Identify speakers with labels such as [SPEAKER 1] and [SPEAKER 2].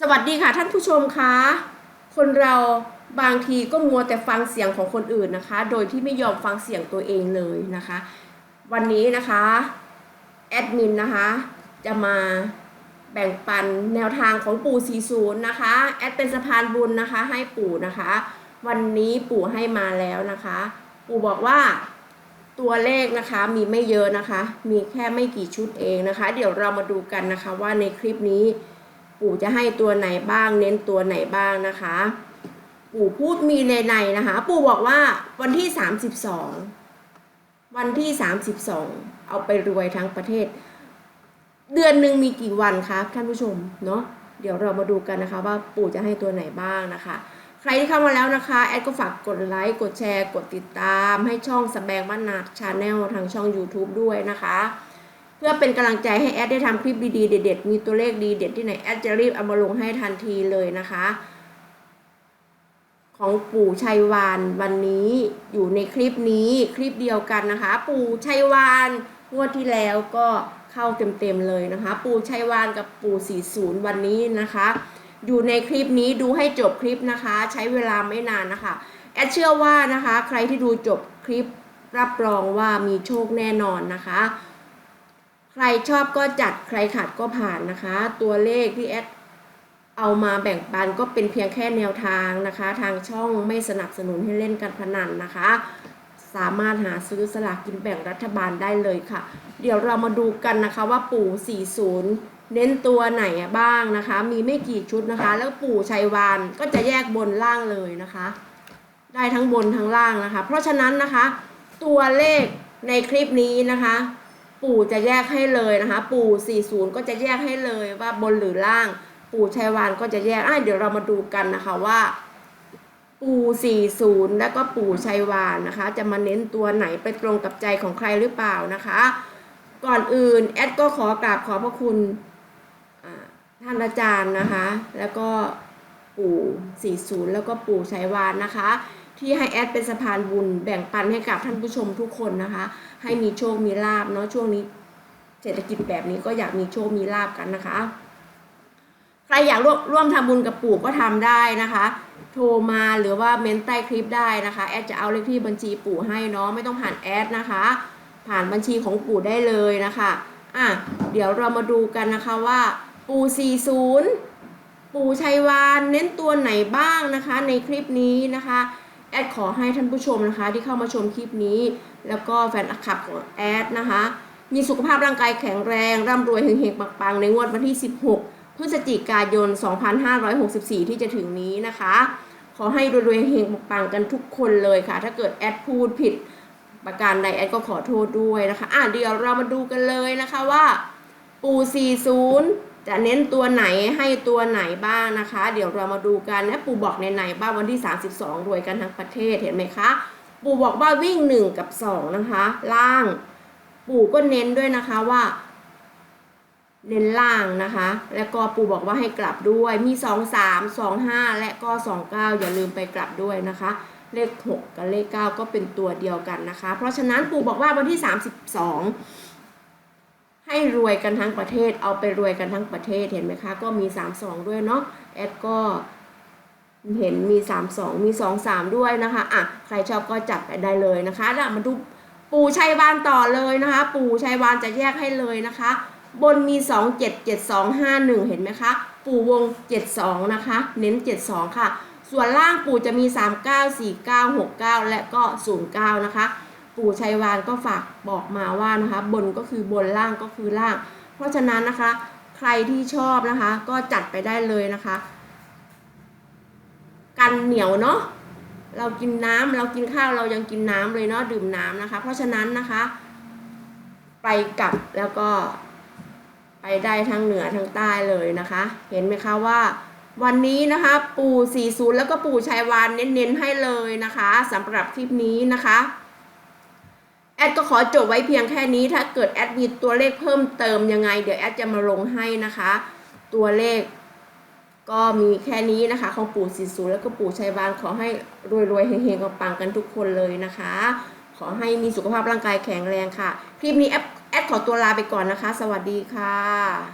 [SPEAKER 1] สวัสดีค่ะท่านผู้ชมคะคนเราบางทีก็มัวแต่ฟังเสียงของคนอื่นนะคะ โดยที่ไม่ยอมฟังเสียงตัวเองเลยนะคะ วันนี้นะคะแอดมินนะคะจะมาแบ่งปันแนวทางของปู่ 40 นะคะแอดเป็นสะพานบุญนะคะ ให้ปู่นะคะ วันนี้ปู่ให้มาแล้วนะคะ ปู่บอกว่าตัวเลขนะคะมีไม่เยอะนะคะ มีแค่ไม่กี่ชุดเองนะคะ เดี๋ยวเรามาดูกันนะคะว่าในคลิปนี้ ปู่จะให้ตัวไหนบ้าง เน้นตัวไหนบ้างนะคะ ปู่พูดมีในในนะคะ ปู่บอกว่าวันที่ 32 วันที่ 32 เอาไปรวยทั้งประเทศ เดือนหนึ่งมีกี่วันครับท่านผู้ชมเนาะเดี๋ยวเรามาดูกันนะคะว่าปู่จะให้ตัวไหนบ้างนะคะ ใครที่เข้ามาแล้วนะคะ แอดก็ฝากกดไลค์กดแชร์ กดติดตาม ให้ช่องสแบงบ้านนาชาแนลทางช่อง YouTube ด้วยนะคะ พื่อเป็นกำลังใจให้แอดได้ทำคลิปดีๆเด็ดๆมีตัวเลขดีเด็ดที่ไหนแอดจะรีบเอามาลงให้ทันทีเลยนะคะ ของปู่ชัยวานวันนี้อยู่ในคลิปนี้คลิปเดียวกันนะคะ ปู่ชัยวานงวดที่แล้วก็เข้าเต็มๆเลยนะคะ ปู่ชัยวานกับปู่40 วันนี้นะคะ อยู่ในคลิปนี้ดูให้จบคลิปนะคะ ใช้เวลาไม่นานนะคะแอดเชื่อว่านะคะ ใครที่ดูจบคลิปรับรองว่ามีโชคแน่นอนนะคะ ใครชอบก็จัดใครขัดก็ผ่านนะคะ ตัวเลขที่แอดเอามาแบ่งปันก็เป็นเพียงแค่แนวทางนะคะ ทางช่องไม่สนับสนุนให้เล่นการพนันนะคะ สามารถหาซื้อสลากกินแบ่งรัฐบาลได้เลยค่ะ เดี๋ยวเรามาดูกันนะคะว่าปู่ 40 เน้นตัวไหนบ้างนะคะ มีไม่กี่ชุดนะคะ แล้วปู่ชัยวานก็จะแยกบนล่างเลยนะคะ ได้ทั้งบนทั้งล่างนะคะ เพราะฉะนั้นนะคะ ตัวเลขในคลิปนี้นะคะ ปู่จะแยกให้เลยนะคะ ปู่ 40 ก็จะแยกให้เลยว่าบนหรือล่าง ปู่ชัยวานก็จะแยกอะเดี๋ยวเรามาดูกันนะคะว่า ปู่ 40 แล้วก็ปู่ชัยวานนะคะ จะมาเน้นตัวไหนไปตรงกับใจของใครหรือเปล่านะคะ ก่อนอื่นแอดก็ขอกราบขอพระคุณท่านอาจารย์นะคะ แล้วก็ปู่ 40 แล้วก็ปู่ชัยวานนะคะ ที่ให้แอดเป็นสะพานบุญแบ่งปันให้กับท่านผู้ชมทุกคนนะคะ ให้มีโชคมีลาบเนาะช่วงนี้ เศรษฐกิจแบบนี้ก็อยากมีโชคมีลาบกันนะคะ ใครอยากร่วมร่วมทำบุญกับปู่ก็ทำได้นะคะ โทรมาหรือว่าเมนใต้คลิปได้นะคะ แอดจะเอาเลขที่บัญชีปู่ให้เนาะไม่ต้องผ่านแอดนะคะ ผ่านบัญชีของปู่ได้เลยนะคะอะเดี๋ยวเรามาดูกันนะคะว่าปู่ 40 ปู่ชัยวานเน้นตัวไหนบ้างนะคะ ในคลิปนี้นะคะ แอดขอให้ท่านผู้ชมนะคะที่เข้ามาชมคลิปนี้ แล้วก็แฟนคลับของแอดนะคะ มีสุขภาพร่างกายแข็งแรง ร่ำรวยเฮงๆปังๆ ในงวดวันที่ 16 พฤศจิกายน 2564 ที่จะถึงนี้นะคะ ขอให้รวยๆเฮงๆปังๆกันทุกคนเลยค่ะ ถ้าเกิดแอดพูดผิดประการใดแอดก็ขอโทษด้วยนะคะ อะเดี๋ยวเรามาดูกันเลยนะคะว่าปู40 จะเน้นตัวไหนให้ตัวไหนบ้างนะคะ เดี๋ยวเรามาดูกันนะปู่บอกในไหนบ้างวันที่ 32 รวยกันทั้งประเทศเห็นไหมคะ ปู่บอกว่าวิ่ง 1 กับ 2 นะคะ ล่าง ปู่ก็เน้นด้วยนะคะว่าเน้นล่างนะคะ แล้วก็ปู่บอกว่าให้กลับด้วย มี 2 3 2 5 และก็ 29 อย่าลืมไปกลับด้วยนะคะ เลข 6 กับเลข 9 ก็เป็นตัวเดียวกันนะคะ เพราะฉะนั้นปู่บอกว่าวันที่ 32 ให้รวยกันทั้งประเทศ เอาไปรวยกันทั้งประเทศเห็นไหมคะ ก็มี 32 ด้วยเนาะแอดก็เห็นมี 3 2 มี 2 3 ด้วยนะคะอะใครชอบก็จัดไปได้เลยนะคะแล้วมาดูปู่ชัยวานต่อเลยนะคะ ปู่ชัยวานจะแยกให้เลยนะคะ บนมี 2 7 7 2 5 1 เห็นไหมคะ ปู่วง 72 นะคะ เน้น 72 ค่ะ ส่วนล่างปู่จะมี 3 9 4 9 6 9 และก็ 09 นะคะ ปู่ชัยวานก็ฝากบอกมาว่านะคะ บนก็คือบนล่างก็คือล่าง เพราะฉะนั้นนะคะ ใครที่ชอบนะคะ ก็จัดไปได้เลยนะคะ กันเหนียวเนาะเรากินน้ำเรากินข้าวเรายังกินน้ำเลยเนาะดื่มน้ำนะคะ เพราะฉะนั้นนะคะ ไปกลับแล้วก็ ไปได้ทั้งเหนือทั้งใต้เลยนะคะ เห็นไหมคะว่า วันนี้นะคะ ปู่40 แล้วก็ปู่ชัยวานเน้นๆให้เลยนะคะสำหรับคลิปนี้นะคะ แอดก็ขอจบไว้เพียงแค่นี้ ถ้าเกิดแอดมีตัวเลขเพิ่มเติมยังไง เดี๋ยวแอดจะมาลงให้นะคะ ตัวเลข ก็มีแค่นี้นะคะ ของปู่สิสูแล้วก็ปู่ชัยวานขอให้รวยๆเฮงๆปังๆกันทุกคนเลยนะคะ ขอให้มีสุขภาพร่างกายแข็งแรงค่ะ คลิปนี้แอดแอดขอตัวลาไปก่อนนะคะ สวัสดีค่ะ